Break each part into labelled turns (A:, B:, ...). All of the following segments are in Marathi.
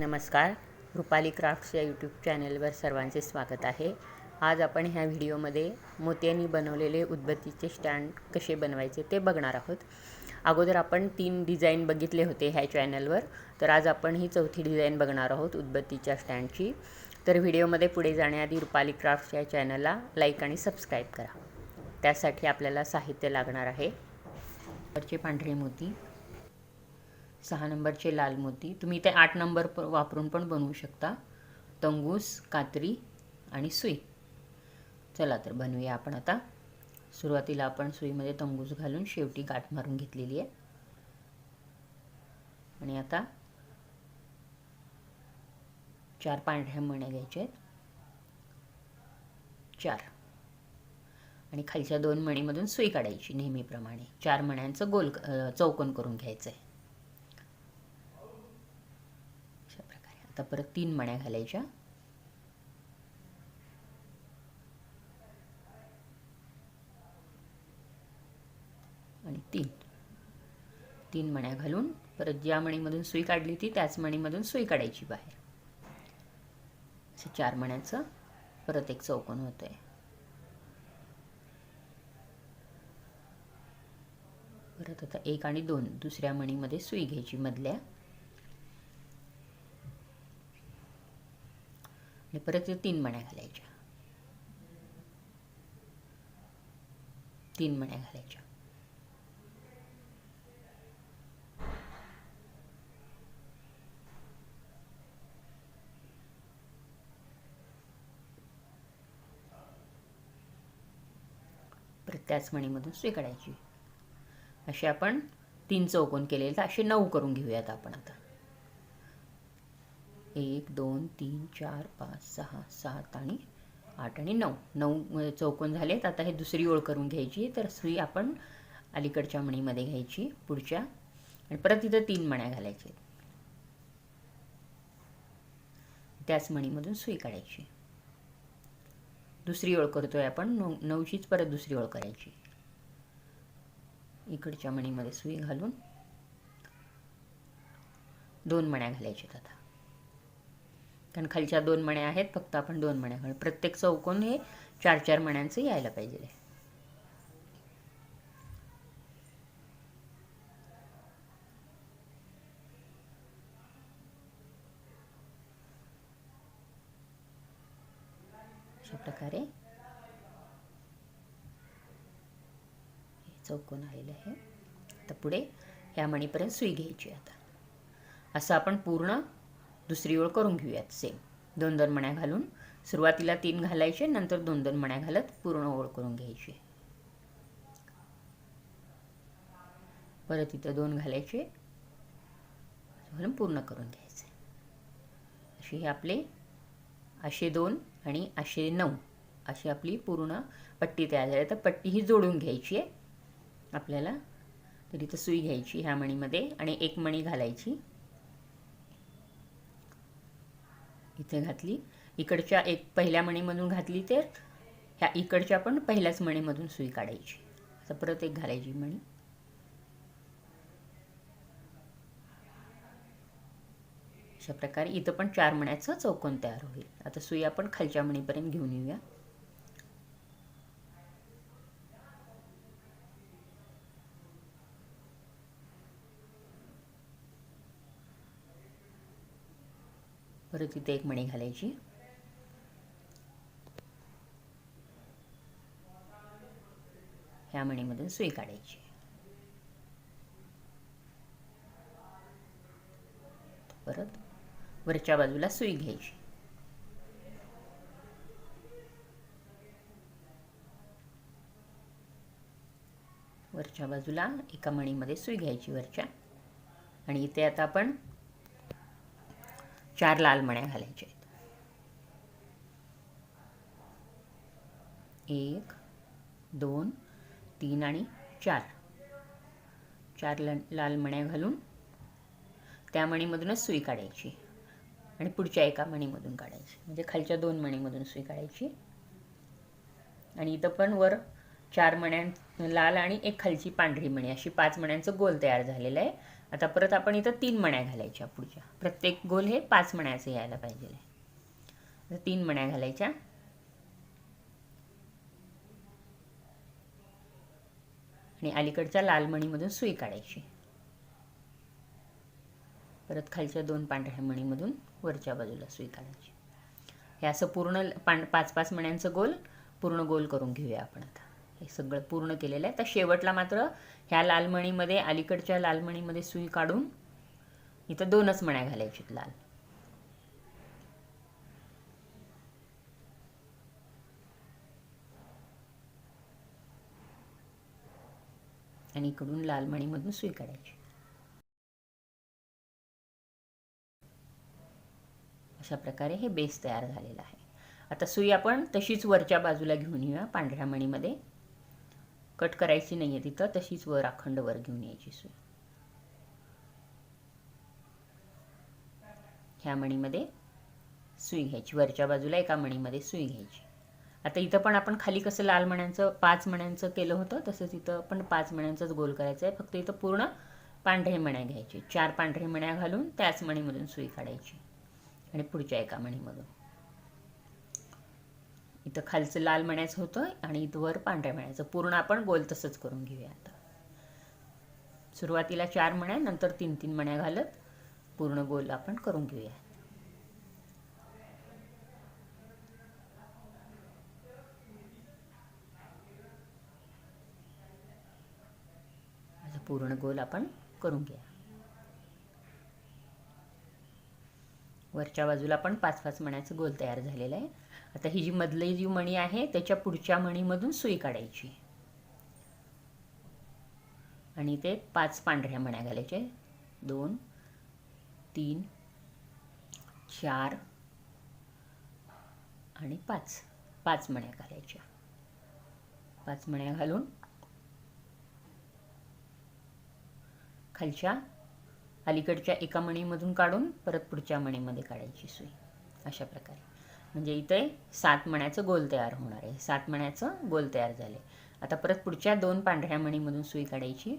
A: नमस्कार रुपाली क्राफ्ट्स या यूट्यूब चॅनलवर सर्वांचे स्वागत आहे. आज आपण ह्या व्हिडिओमध्ये मोत्यांनी बनवलेले उदबत्तीचे स्टँड कसे बनवायचे ते बघणार आहोत. अगोदर आपण तीन डिझाईन बघितले होते ह्या चॅनलवर तर आज आपण ही चौथी डिझाईन बघणार आहोत उदबत्तीच्या स्टँडची. तर व्हिडिओमध्ये पुढे जाण्याआधी रुपाली क्राफ्ट्स या चॅनलला लाईक आणि सबस्क्राईब करा. त्यासाठी आपल्याला साहित्य लागणार आहे. वरचे पांढरे मोती. सहा नंबरचे लाल मोती. तुम्ही ते आठ नंबर प वापरून पण बनवू शकता. तंगूस कात्री आणि सुई. चला तर बनवूया आपण आता. सुरुवातीला आपण सुईमध्ये तंगूस घालून शेवटी गाठ मारून घेतलेली आहे. आणि आता चार पांढऱ्या मण्या घ्यायच्या आहेत. चार. आणि खालच्या दोन मणीमधून सुई काढायची नेहमीप्रमाणे. चार मण्यांचं गोल चौकोन करून घ्यायचं आहे अशा प्रकारे आता परत तीन मण्या घालायच्या. आणि तीन. तीन मण्या घालून परत ज्या मणीमधून सुई काढली ती त्याच मणीमधून सुई काढायची बाहेर. असं चार मण्याचं परत एक चौकोन होत आहे परत आता एक आणि दोन दुसऱ्या मणीमध्ये सुई घ्यायची मधल्या. आणि परत तीन मण्या घालायच्या. तीन मण्या घालायच्या. परत त्याच मणीमधून स्वीकारायची. असे आपण तीन चौकोन केलेले तर असे नऊ करून घेऊयात आपण आता. एक दोन तीन चार पाच सहा सात आणि आठ आणि नऊ. नऊ चौकोन झालेत. आता हे दुसरी ओळ करून घ्यायची तर सुई आपण अलीकडच्या मणीमध्ये घ्यायची पुढच्या. आणि परत इथं तीन मण्या घालायच्या त्याच मणीमधून सुई काढायची. दुसरी ओळ करतोय आपण. नऊ नऊचीच परत दुसरी ओळ करायची. इकडच्या मणीमध्ये सुई घालून दोन मण्या घालायच्यात आता. कारण खालच्या दोन मण्या आहेत फक्त आपण दोन मण्या घालू. प्रत्येक चौकोन हे चार चार मण्यांचं यायला पाहिजे. अशा प्रकारे चौकोन आलेलं आहे. तर पुढे ह्या मणीपर्यंत सुई घ्यायची आता. असं आपण पूर्ण दुसरी ओळ करून घेऊयात. सेम दोन दोन मण्या घालून सुरुवातीला तीन घालायचे नंतर दोन दोन मण्या घालत पूर्ण ओळ करून घ्यायची. परत इथं दोन घालायचे. घालून पूर्ण करून घ्यायचे. असे हे आपले असे दोन आणि असे नऊ अशी आपली पूर्ण पट्टी तयार झाली. तर पट्टी ही जोडून घ्यायची आहे. आपल्याला तर इथं सुई घ्यायची ह्या मणीमध्ये आणि एक मणी घालायची. इथे घातली. इकडच्या एक पहिल्या मणीमधून घातली तर ह्या इकडच्या पण पहिल्याच मणीमधून सुई काढायची. असं परत एक घालायची मणी. अशा प्रकारे इथं पण चार मण्याचं चौकोन तयार होईल. आता सुई आपण खालच्या मणीपर्यंत घेऊन येऊया. परत इथे एक मणी घालायची. ह्या मणीमधून सुई काढायची. परत वरच्या बाजूला सुई घ्यायची. वरच्या बाजूला एका मणीमध्ये सुई घ्यायची वरच्या. आणि इथे आता आपण चार लाल मण्या घालायच्या आहेत. एक दोन तीन आणि चार. चार ल लाल मण्या घालून त्या मणीमधूनच सुई काढायची आणि पुढच्या एका मणीमधून काढायची. म्हणजे खालच्या दोन मणीमधून सुई काढायची. आणि इथं पण वर चार मण्या लाल आणि एक खालची पांढरी मणी. अशी पाच मण्यांचं गोल तयार झालेलं आहे. आता परत आपण इथं तीन मण्या घालायच्या पुढच्या. प्रत्येक गोल हे पाच मण्याचं यायला पाहिजे. तीन मण्या घालायच्या. आणि अलीकडच्या लाल मणीमधून सुई काढायची. परत खालच्या दोन पांढऱ्या मणीमधून वरच्या बाजूला सुई काढायची. हे असं पूर्ण पां पाच पाच मण्यांचं गोल पूर्ण गोल करून घेऊया आपण आता. हे सगळं पूर्ण केलेलं आहे. तर शेवटला मात्र ह्या लालमणीमध्ये अलीकडच्या लालमणीमध्ये सुई काढून इथं दोनच मण्या घालायच्यात लाल. आणि इकडून लालमणीमधून सुई काढायची. अशा प्रकारे हे बेस तयार झालेलं आहे. आता सुई आपण तशीच वरच्या बाजूला घेऊन येऊया पांढऱ्या मणीमध्ये. कट करायची नाही आहे तिथं तशीच वर अखंड वर घेऊन यायची सुई ह्या मणीमध्ये सुई घ्यायची. वरच्या बाजूला एका मणीमध्ये सुई घ्यायची. आता इथं पण आपण खाली कसं लाल मण्यांचं पाच मण्यांचं केलं होतं तसंच इथं पण पाच मण्यांचंच गोल करायचं आहे. फक्त इथं पूर्ण पांढरे मण्या घ्यायचे. चार पांढरे मण्या घालून त्याच मणीमधून सुई काढायची. आणि पुढच्या एका मणीमधून. इथं खालचं लाल मण्याचं होतं आणि इथं वर पांढऱ्या मण्याचं. पूर्ण आपण गोल तसंच करून घेऊया आता. सुरुवातीला चार मण्या नंतर तीन तीन मण्या घालत पूर्ण गोल आपण करून घेऊया. पूर्ण गोल आपण करून घ्या वरच्या बाजूला पण पाच पाच मण्याचं गोल तयार झालेलं आहे. आता ही जी मधली जी मणी आहे त्याच्या पुढच्या मणीमधून सुई काढायची. आणि ते पाच पांढऱ्या मण्या घालायचे दोन तीन चार आणि पाच. पाच मण्या घालायच्या. पाच मण्या घालून खालच्या अलीकडच्या एका मणीमधून काढून परत पुढच्या मणीमध्ये काढायची सुई अशा प्रकारे. म्हणजे इथे सात मण्याचं गोल तयार होणार आहे. सात मण्याचं गोल तयार झाले. आता परत पुढच्या दोन पांढऱ्या मणीमधून सुई काढायची.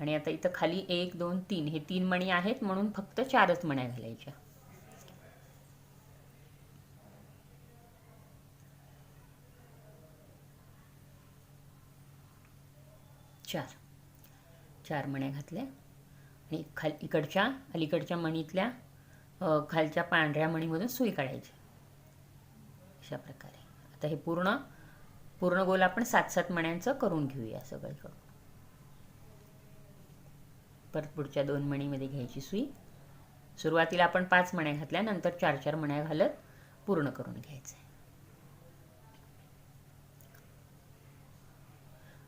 A: आणि आता इथं खाली एक दोन तीन. हे तीन मणी आहेत म्हणून फक्त चारच मण्या घालायच्या. चार. चार मण्या घातल्या. आणि खाल इकडच्या अलीकडच्या मणीतल्या खालच्या पांढऱ्या मणीमधून सुई काढायची. अशा प्रकारे. आता हे पूर्ण पूर्ण गोल आपण सात सात मण्यांचं करून घेऊया सगळं करून परत पुढच्या दोन मणीमध्ये घ्यायची सुई. सुरुवातीला आपण पाच मण्या घातल्या नंतर चार चार मण्या घालत पूर्ण करून घ्यायचं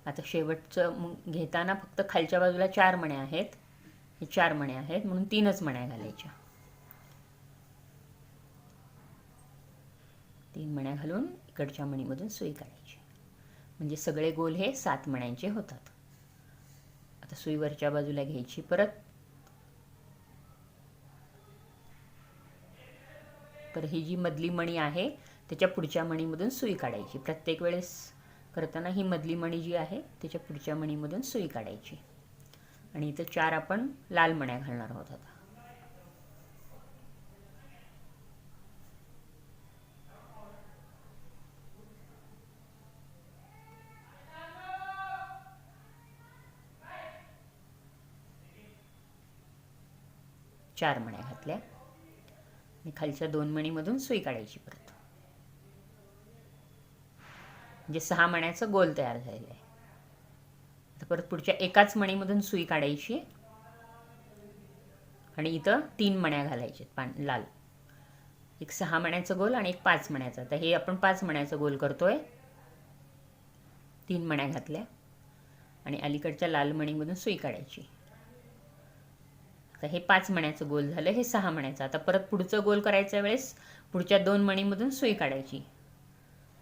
A: आता शेवटचं घेताना फक्त खालच्या बाजूला चार मण्या आहेत. हे चार मण्या आहेत म्हणून तीनच मण्या घालायच्या. तीन मण्या घालून इकडच्या मणीमधून सुई काढायची. म्हणजे सगळे गोल हे सात मण्यांचे होतात. आता सुई वरच्या बाजूला घ्यायची परत. तर ही जी मधली मणी आहे त्याच्या पुढच्या मणीमधून सुई काढायची. प्रत्येक वेळेस करताना ही मधली मणी जी आहे त्याच्या पुढच्या मणीमधून सुई काढायची. आणि इथं चार आपण लाल मण्या घालणार आहोत आता. चार मण्या घातल्या. आणि खालच्या दोन मणीमधून सुई काढायची परत. म्हणजे सहा मण्याचं गोल तयार झालेलं आहे. आता परत पुढच्या एकाच मणीमधून सुई काढायची. आणि इथं तीन मण्या घालायचे पान लाल. एक सहा मण्याचं गोल आणि एक पाच मण्याचा. तर हे आपण पाच मण्याचं गोल करतोय. तीन मण्या घातल्या. आणि अलीकडच्या लाल मणीमधून सुई काढायची. आता हे पाच मण्याचं गोल झालं हे सहा मण्याचं. आता परत पुढचं गोल करायच्या वेळेस पुढच्या दोन मणीमधून सुई काढायची.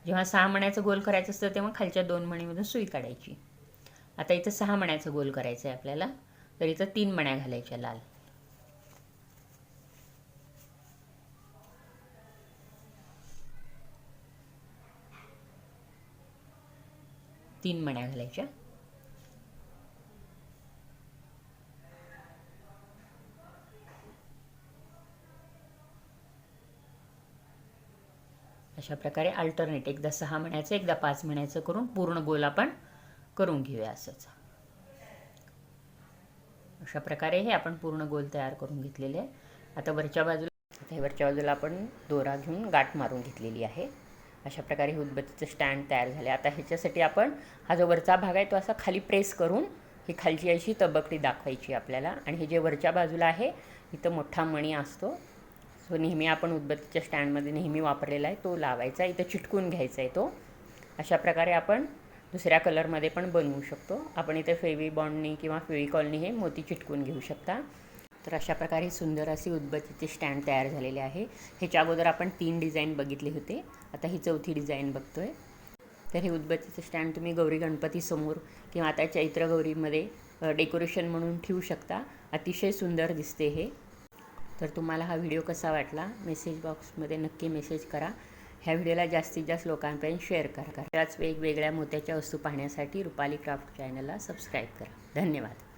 A: जेव्हा सहा मण्याचं गोल करायचं असतं तेव्हा खालच्या दोन मणीमधून सुई काढायची. आता इथं सहा मण्याचं गोल करायचं आहे आपल्याला. तर इथं तीन मण्या घालायच्या लाल. तीन मण्या घालायच्या. अशा प्रकारे अल्टरनेट एकदा सहा म्हणायचं एकदा पाच म्हणायचं करून पूर्ण गोल आपण करून घेऊया असंच. अशा प्रकारे हे आपण पूर्ण गोल तयार करून घेतलेले आहे. आता वरच्या बाजूला आता वरच्या बाजूला आपण दोरा घेऊन गाठ मारून घेतलेली आहे. अशा प्रकारे हे उदबत्तीचं स्टँड तयार झाले आता ह्याच्यासाठी आपण हा जो वरचा भाग आहे तो असा खाली प्रेस करून ही खालची अशी तबकडी दाखवायची आपल्याला. आणि हे जे वरच्या बाजूला आहे इथं मोठा मणी असतो जो नेहमी आपण उदबत्तीच्या स्टँडमध्ये नेहमी वापरलेला आहे तो लावायचा इथं चिटकून घ्यायचा आहे तो. अशा प्रकारे आपण दुसऱ्या कलरमध्ये पण बनवू शकतो. आपण इथे फेवी बॉन्डनी किंवा फेविकॉलनी हे मोती चिटकून घेऊ शकता. तर अशा प्रकारे सुंदर अशी उदबत्तीचे स्टँड तयार झालेले आहे. ह्याच्या अगोदर आपण तीन डिझाईन बघितले होते. आता ही चौथी डिझाईन बघतोय. तर हे उदबत्तीचं स्टँड तुम्ही गौरी गणपतीसमोर किंवा आता चैत्र गौरीमध्ये डेकोरेशन म्हणून ठेवू शकता. अतिशय सुंदर दिसते हे. तर तुम्हाला हा व्हिडिओ कसा वाटला मेसेज बॉक्समध्ये नक्की मेसेज करा. ह्या व्हिडिओला जास्तीत जास्त लोकांपर्यंत शेअर करा. त्याच वेगवेगळ्या मोत्याच्या वस्तू पाहण्यासाठी रुपाली क्राफ्ट चॅनलला सबस्क्राईब करा. धन्यवाद.